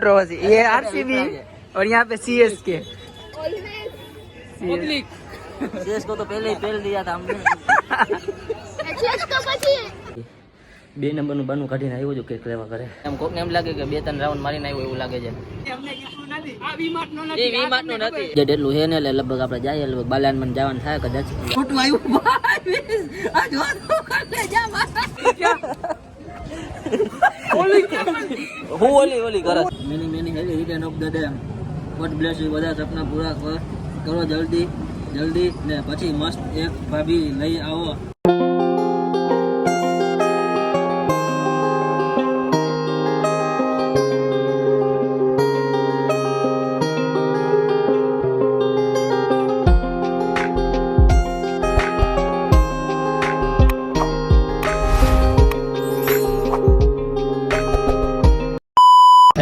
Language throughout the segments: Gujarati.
कंट्रोवर्सी ये आरसीबी और यहाँ पे सी एस के પબ્લિક सीएसको तो पहले ही पेल दिया था हमने બે નંબરનું બાનું કાઢીને આવ્યો છું કેક લેવા કરે એમ કોકને એમ લાગે કે બે ત્રણ રાઉન્ડ મારીને આવ્યો એવું લાગે છે આ વીમાટ નો એ વીમાટ નું નથી જે એટલું છે ને એટલે લગભગ આપણે જઈએ લગભગ બાલાન મને જવાનું થાય કદાચ ખોટું આવ્યું આ જો હું ઓલી ઓલી કરે many many happy return of the day god bless you બધા સપના પૂરા કરો જલ્દી જલ્દી ને પછી મસ્ત એક ભાભી લઈ આવો.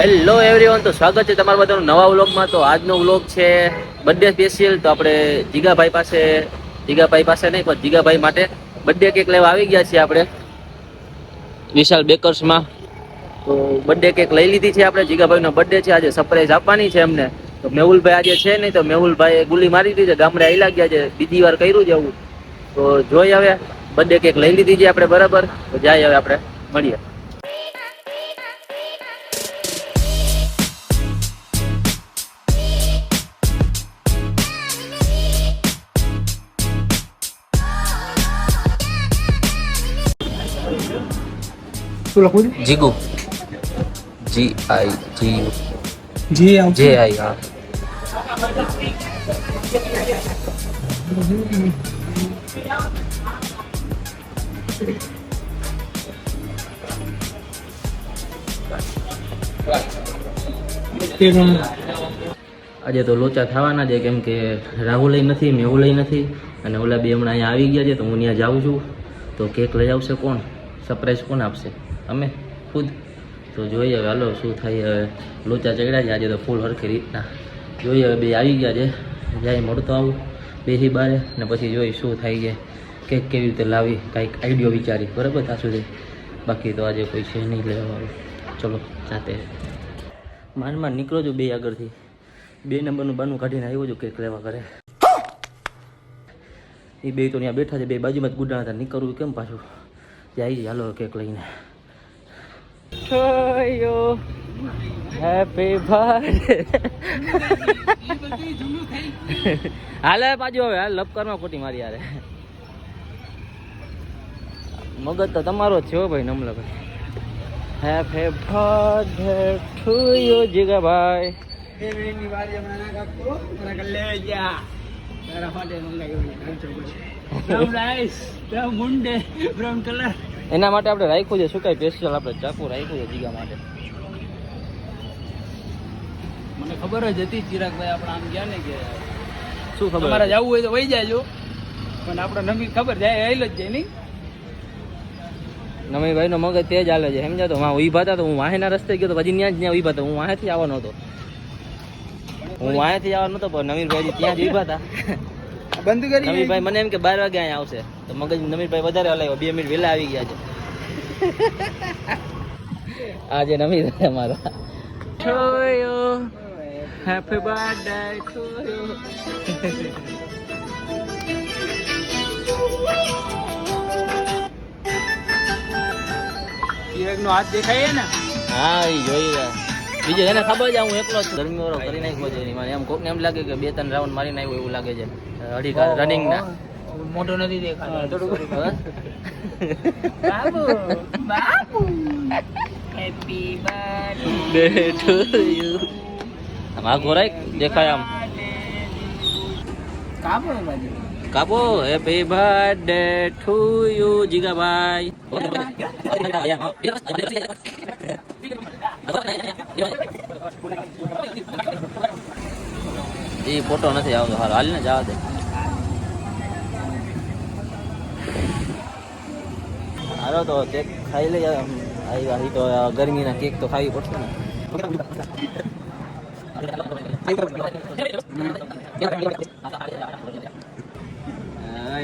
હેલો એવરીવન તો સ્વાગત છે તમારા બધાનું નવા વ્લોગમાં. તો આજનો વ્લોગ છે બર્થડે સ્પેશિયલ તો આપણે જીગાભાઈ પાસે જીગાભાઈ પાસે નહીં, પણ જીગાભાઈ માટે બર્થડે કેક લેવા આવી ગયા છીએ આપણે. વિશાલ બેકર્સમાં તો બર્થડે કેક લઈ લીધી છે આપણે. જીગાભાઈનો બર્થડે છે. આજે સરપ્રાઈઝ આપવાની છે એમને તો મેહુલભાઈ આજે છે નહીં, તો મેહુલભાઈએ ગુલી મારી દીધી છે. ગામડે આવી ગયા છે. બીજી વાર કર્યું છે એવું તો જોઈ હવે બર્થડે કેક લઈ લીધી છે આપણે બરાબર. તો જાય હવે આપણે, મળીએ. શું લખું જીગુ. જી આઈ જી જી આમ જે આઈ હા. આજે તો લોચા થવાના છે કેમ કે રાહુલ નથી મેહુલ નથી અને ઓલા બે હમણાં અહીંયા આવી ગયા છે તો હું ત્યાં જાઉં છું. તો કેક લઈ આવશે કોણ? સરપ્રાઈઝ કોણ આપશે? અમે ખુદ. તો જોઈએ હવે હાલો શું થાય હવે. લોચા ચડ્યા છે, આજે તો ફૂલ હરખી રીતના. જોઈએ હવે બે આવી ગયા છે. જાય મળતો આવું. બેસી બારે ને પછી જોઈ શું થાય છે. કેક કેવી રીતે લાવી, કાંઈક આઈડિયો વિચારી. બરાબર? ત્યાં સુધી. બાકી તો આજે કોઈ છે નહીં લેવાનું ચલો, જાતે. માનમાં નીકળો છો બે આગળથી. બે નંબરનું બાનું કાઢીને આવ્યો છું કેક લેવા ઘરે. એ બે તો ત્યાં બેઠા છે, બે બાજુમાં જ ગુડાણા હતા નીકળવું કેમ પાછું? જાય હાલો કેક લઈને. થયો હેપી બર્થડે હાલે પાછું હવે, હાલ લપકારમાં ખોટી મારી યારે મગજ તો તમારો જ છે ભાઈ, નમલા ભાઈ. Happy birthday to you Jigabhai. ની વારી હમણાં ના કાપતો મને લે જા તારા માટે મંગાવ્યું ખર્ચો પછી બ્રાઉન રાઈસ બ્રાઉન મુંડે બ્રાઉન કલર એના માટે આપણે રાખ્યું છે. શું કાંઈ સ્પેશિયલ આપણે ચાકુ રાખ્યું છે જીગા માટે? મને ખબર જ હતી ચિરાગભાઈ આપણે આમ ગયા ને કે શું ખબર તમારે જવું હોય તો વહી જાજો. પણ આપણે નમી ખબર જાય હેલ જ જાય નહીં. નમીભાઈ નો મગજ તેજ હાલે છે. એમ તો? હું ઊભા હતા તો હું વાહેના રસ્તે ગયો તો પછી ત્યાં જ ત્યાં ઊભા હતા. હું વાહેથી આવવાનો હતો. હું વાહેથી આવવાનો હતો પણ નમીરભાઈ ત્યાં જ ઊભા હતા. બંધ કરી નમીરભાઈ મને એમ કે બાર વાગે અહીંયા આવશે. તો મગજ નમીરભાઈ વધારે હલાવ્યો બે મિનિટ વહેલા આવી ગયા છે. આજે નમીર અમારો. Happy birthday to you Chirag નો હાથ દેખાય ને? હા એ જોઈ રહ્યા. બીજું એને ખબર છે હું એકલો જ છું. ગરમી વાળો કરી નાખ્યો છે એમાં. એમ કોકને એમ લાગે કે બે ત્રણ રાઉન્ડ મારી નાખ્યો એવું લાગે છે. અઢી રનિંગ ના. મોટો નથી દેખાતો. હવે? બાબુ Babu. Happy birthday to you. આ ઘોરાય દેખાય આમ. કાબો બાજુ. કાપો. Happy birthday to you Jigabhai A photo નથી આવતો. હાલ હાલ ને જવા દે. હાલો, તો કેક ખાઈ લઈએ. આવી તો ગરમીના કેક તો ખાવી પડશે ને.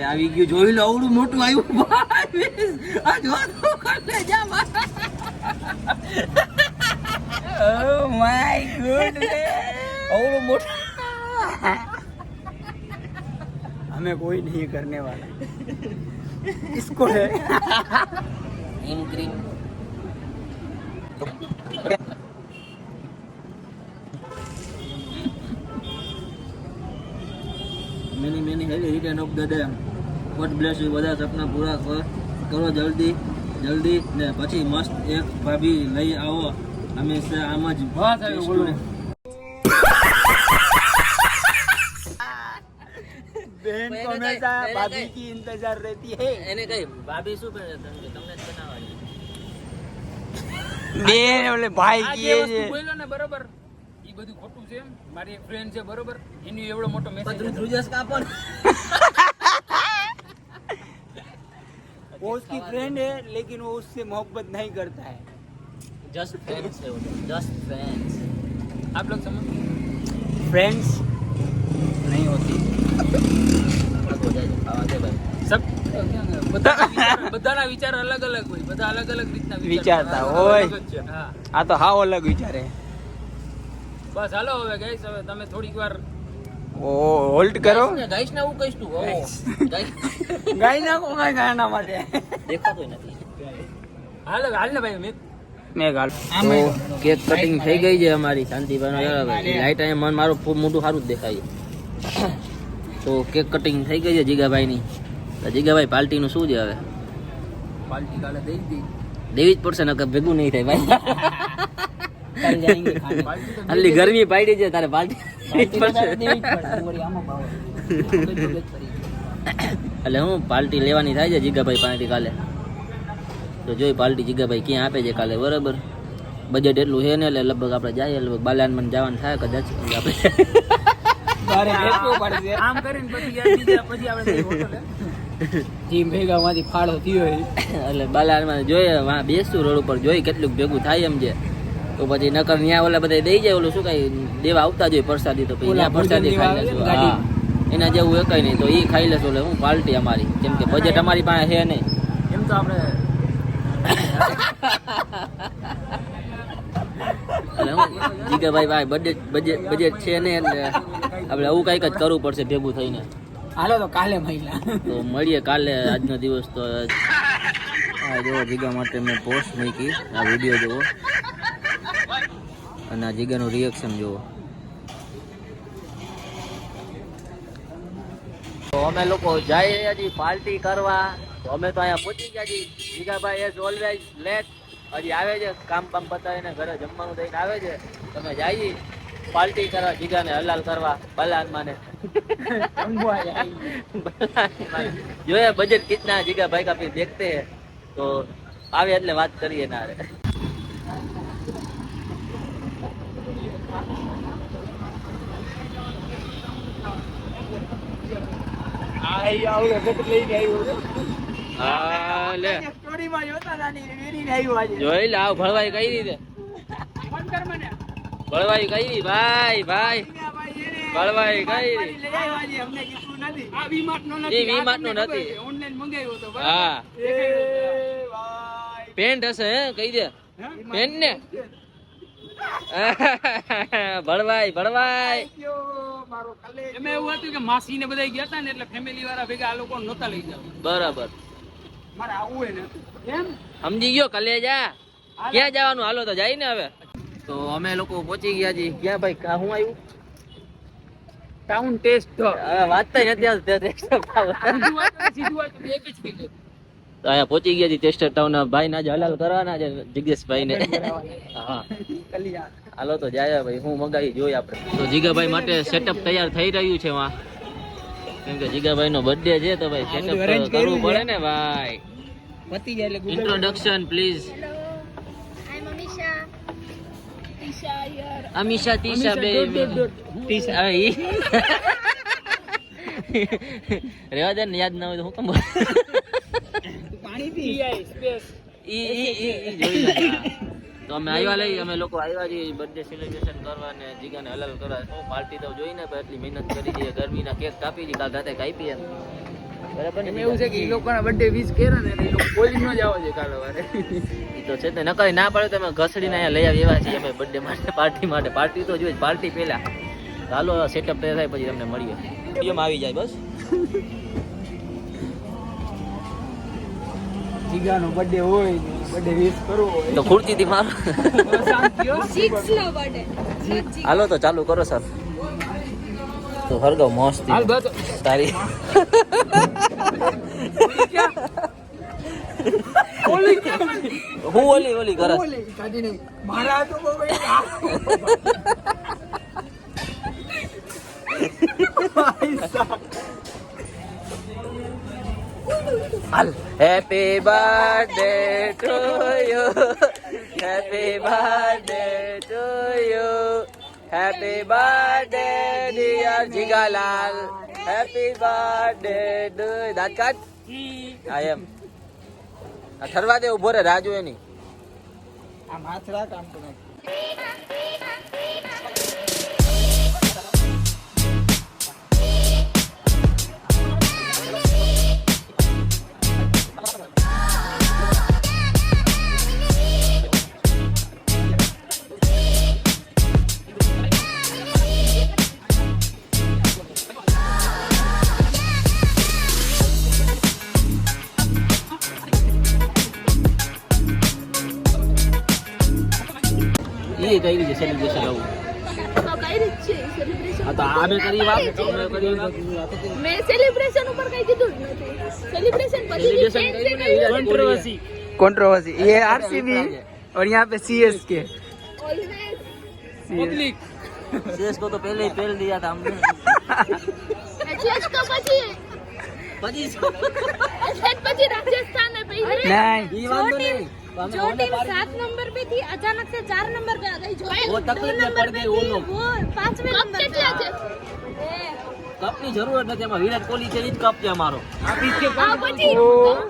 આવી ગયું. જોઈ લો, આવડું મોટું આવ્યું. Oh my goodness. અવળું મોટું हमें कोई नहीं करने वाला इसको है હિમ cream many many happy return of the day God bless you બધા સપના પૂરા કર કરો જલ્દી જલ્દી ને પછી મસ્ત એક ભાભી લઈ આવો હંમેશા આમ જ વાહ સાહેબ, બોલો. बहन मैंने को कहा- हमेशा मैंने भाभी कहा- की इंतजार रहती है એને કઈ ભાભી શું પહેરે તમને તમને જ બનાવવાની બેન ઓલે ભાઈ આ જે કીએ વસ્તુ છે બોલ્યો ને બરોબર ઈ બધું ખોટું છે એમ મારી એક ફ્રેન્ડ છે બરોબર એની એવડો મોટો મેસેજ ધ્રુજસ કાપો वो उसकी फ्रेंड है लेकिन वो उससे मोहब्बत नहीं करता है જસ્ટ ફ્રેન્ડ્સ છે જસ્ટ ફ્રેન્ડ્સ આપ લોગ સમજ फ्रेंड्स नहीं होती આગો જાય ખાવા દે ભાઈ સબ બધાના વિચાર- બધાના વિચાર અલગ અલગ હોય બધા અલગ અલગ રીતના વિચારતા અલગ હોય. અલગ જ છે. હા આ તો હાવ અલગ વિચારે બસ હાલો હવે ગઈશ હવે તમે થોડીક વાર ઓ હોલ્ડ કરો ગાઈસ ને હું કહીશ તું ઓ ગાઈસ ગાઈ નાખો કઈ ગાના માટે દેખાતોય નથી હાલ હવે, હાલ ને ભાઈ મેં મેં ગાલ તો કેક કટિંગ થઈ ગઈ છે અમારી શાંતિભાઈ લાઈટ અહીંયા મન મારું મોટું સારું જ દેખાય તો કેક કટિંગ થઈ ગઈ છે જીગાભાઈની. તો જીગાભાઈ પાર્ટીનું શું છે હવે? પાલટી કાલે દઈ દેવી જ પડશે નકર ભેગું નહીં થાય ભાઈ. પાલટી આટલી ગરમી પાડી છે તારે પાર્ટી પાર્ટી. એટલે હું પાર્ટી લેવાની થાય છે જીગાભાઈ પાસેથી કાલે? તો જોઈ પાલટી જીગાભાઈ ક્યાં આપે છે કાલે બરાબર? બજેટ એટલું છે ને એટલે લગભગ આપણે જઈએ લગભગ બાલાનમાં જવાનું થાય કદાચ. આપણે આમ કરીને પછી પછી આપણે જઈએ ભેગા માંથી ફાળો થયો એટલે બાલાનમાં જોઈએ વાં બેસતું રોડ ઉપર જોઈ કેટલું ભેગું થાય એમ છે. તો પછી નકર ત્યાં ઓલા બધા દઈ જાય ઓલું શું કઈ દેવા આવતા જોઈએ પ્રસાદી તો પછી ત્યાં પ્રસાદી ખાઈ લેશું. એના જેવું એકય નહીં તો એ ખાઈ લેશું એટલે હું પાર્ટી અમારી. કેમ કે બજેટ અમારી પાસે છે નહીં. એમ તો આપણે એટલે હું જીગાભાઈ ભાઈ બજેટ બજેટ બજેટ છે ને એટલે આપણે આવું કંઈક જ કરવું પડશે ભેગું થઈને. હાલો તો કાલે મહિલા. તો મળીએ કાલે આજનો દિવસ તો આ જો જીગા માટે મેં પોસ્ટ મૂકી. આ વીડિયો જુઓ. અને આ જીગાનું રિએક્શન જુઓ. તો અમે લોકો જાય હજી પાર્ટી કરવા. તો અમે તો અહીંયા પહોંચી ગયા છીએ. જીગાભાઈ એઝ ઓલવેઝ લેટ હજી આવે છે કામ કામ બતાવીને ઘરે જમવાનું થઈને આવે છે. તમે જઈએ પાર્ટી કરવા જીગાને હલાલ કરવા બલાન માને જોયે બજેટ કિતના જીગા ભાઈ કાપી દેખતે તો આવે એટલે વાત કરીએ ના રે. આ હા લે. સ્ટોરીમાં જોતા નાની ને વેરીને આવ્યો આજે. જોઈ લાવ ભળવાઈ કઈ રીતે? ફોન કર મને. ભળવાઈ કઈ ભાઈ ભાઈ. ભળવાઈ કઈ લઈ આવ્યો આજે અમને કીધું નથી. આ વીમાર્ટ નો નથી વીમાર્ટ નો નથી. ઓનલાઈન મંગાવ્યો તો હા ભાઈ. પેન્ટ હશે હે કહી દે? પેન્ટ ને ભળવાઈ ભળવાઈ. એમાં એવું હતું કે માસી ને બધા ગયા હતા ને એટલે ફેમિલી વાળા ભેગા આ લોકો નહોતા લઈ જવા બરાબર. મારે આવું હોય ને. એમ? સમજી ગયો કલેજા? ક્યાં જવાનું? હાલો તો જાય ને હવે. તો અમે લોકો પહોંચી ગયા છીએ ક્યાં ભાઈ? કા હું આવ્યું ટાઉન ટેસ્ટ વાંચતા નથી આવતું. તો અહીંયા પહોંચી ગયા છે ટેસ્ટર ટાઉન ભાઈ ના હલાલ કરવાના છે જિગ્નેશભાઈ ને. હા. હાલો તો જાય ભાઈ. હું મંગાવી જોઈ આપણે. તો જીગાભાઈ માટે સેટઅપ તૈયાર થઈ રહ્યું છે વાં કેમ કે જીગાભાઈ નો બર્થડે છે તો ભાઈ સેટઅપ કરવું પડે ને ભાઈ. પતી જાય એટલે introduction please I'm Amisha. Tisha here. Amisha Tisha બે તીશા હવે ઈ રેવા દે ને યાદ ના હોય તો હું કેમ પાણી પી સ્પેસ ઈ ઈ ઈ જોઈ તો અમે આવ્યા લઈ અમે લોકો આવ્યા છીએ બર્થડે સેલિબ્રેશન કરવા ને જીગાને હલાલ કરવા. શું પાર્ટી તો જોઈને પણ એટલી મહેનત કરી છે ગરમીના કેક કાપી છે રાતે કાપી એમ. બરાબર ને એવું છે કે એ લોકોના બર્થડે વિશ કર્યા ને એ લોકો બોલી ન જાવ છે કાલે વારે. એ તો છે ને નકર ના પડે તો અમે ઘસડીને અહીંયા લઈ આવી એવા છીએ અમે બર્થડે માટે પાર્ટી માટે. પાર્ટી તો જોઈએ પાર્ટી પહેલા. ચાલો સેટઅપ તૈયાર થાય પછી તમને મળીએ. એમ આવી જાય બસ. જીગાનો બર્થડે હોય તો મારો. ચીક્સ નો બર્થડે હાલો તો ચાલુ કરો સર. તો હરગો મસ્ત. તારી હું ઓલી ઓલી કરે મારા તો બહુ હાલ. Happy birthday to you happy birthday to you happy birthday dear Jigalal happy birthday to દાંત કાઢ આઈ એમ આ ઠરવા દે ઊભો રે રાહ એની આમ હાથ રાખ આમ તો નાખ. એ કઈ રીતે સેલિબ્રેશન આવું તો કઈ રીત છે સેલિબ્રેશન આ તો આ બે કરી વાત તમે કરી વાત મેં સેલિબ્રેશન ઉપર કઈ કીધું જ નથી સેલિબ્રેશન પછી Celebration કર્યું ને, વિરાટ Controversy. कंट्रोवर्सी ये आरसीबी और यहाँ पे सीएसके ઓલવેઝ Public. शेष को तो पहले ही पहल दिया था हमने એચએસ તો પછી પછી એચએસ પછી રાજસ્થાન ને પહેરી नहीं ये वांधो नहीं जो टीम सात नंबर पे थी अचानक से चार नंबर पे आ गई जो वो तकलीफ में पड़ गई वो लोग वो पांचवे नंबर पे आ गए કપ ની જરૂરત નથી એમાં વિરાટ કોહલી છે ઈ જ કપ છે અમારો आप इसके આ पास પછી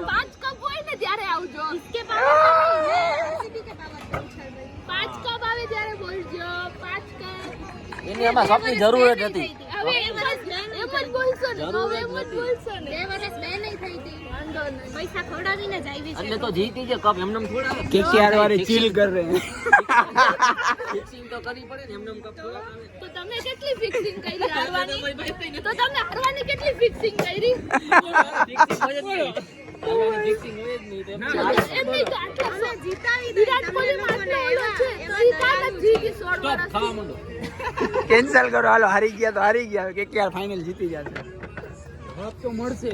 પાંચ કપ હોય ને ત્યારે આવજો इसके पावर પાંચ કપ આવે ત્યારે બોલજો પાંચ કપ એની આમાં કપની જરૂરત નથી હવે એમ જ એમ જ બોલશો ને જરૂર હવે જ એમ જ નથી. બોલશો ને પૈસા ખવડાવીને જ આવી છે એટલે તો જીતી જે કપ એમનેમ થોડા કેસીઆર વાળી ચીલ કર ફિક્સિંગ તો કરી પડે ને એમનેમ કપ તો તમે કેટલી ફિક્સિંગ કરી હારવાની? તો તમે હારવાની કેટલી ફિક્સિંગ કરી? કેન્સલ કરો હાલો હારી ગયા તો હારી ગયા. કે ક્યાર ફાઇનલ જીતી જશે? હાથ તો મળશે.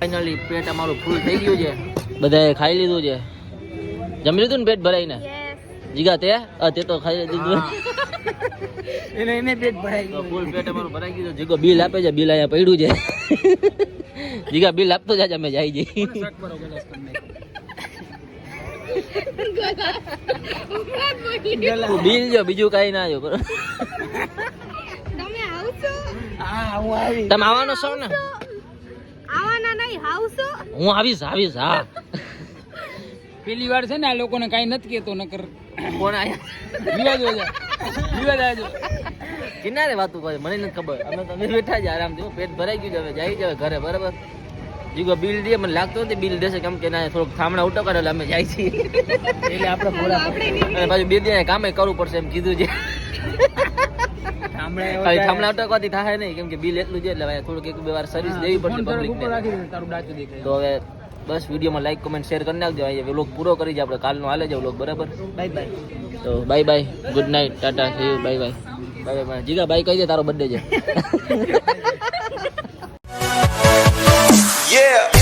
ફાઇનલી પેટ અમારું ફૂલ થઈ ગયું છે. બધાએ ખાઈ લીધું છે. જમી લીધું ને પેટ ભરાઈને? જીગા તે? તે તો ખાઈ લીધું. એને એને પેટ ભરાઈ ગયું. ફૂલ પેટ અમારું ભરાઈ ગયું છે. જીગો બિલ આપે છે. બિલ અહીંયા પડ્યું છે. જીગા બિલ આપતો જાય અમે જાય જઈ બિલ જો બીજું કઈ ના જો. તમે આવશો? હા હું આવી. તમે આવવાનો છો ને? હું? આવીશ આવીશ હા. પેલી વાર છે ને આ લોકોને કાઈ નથી કેતો નકર કોણ આયા? વિવાદ હો વિવાદ આવજો કિનારે વાતું કરે મને નથી ખબર. અમે તમે બેઠા જ આરામથી. હો. પેટ ભરાઈ ગયું છે હવે જાય જવે ઘરે બરાબર? જીગો બિલ દે મને લાગતું નથી બિલ દેશે કેમ કે ના થોડુંક થામણા ઉઠો કરે અમે જાય છીએ. એટલે આપણે પૂરા અને પાછું બે દિન કામે કરવું પડશે એમ કીધું છે. ઠામણાવટો થાય. નહીં કેમ બિલ એટલું છે એટલે થોડુંક એક વાર સર્વિસ દેવી પડશે તો હવે બસ વિડીયોમાં લાઈક કોમેન્ટ શેર કરી નાખજો. અહીંયા વ્લોગ પૂરો કરી જાય આપણે કાલનો હાલે જ વ્લોગ બરાબર? બાય બાય તો bye bye good night tata see bye bye bye bye Jiga bye કહી દે તારો બર્થડે છે. Yeah.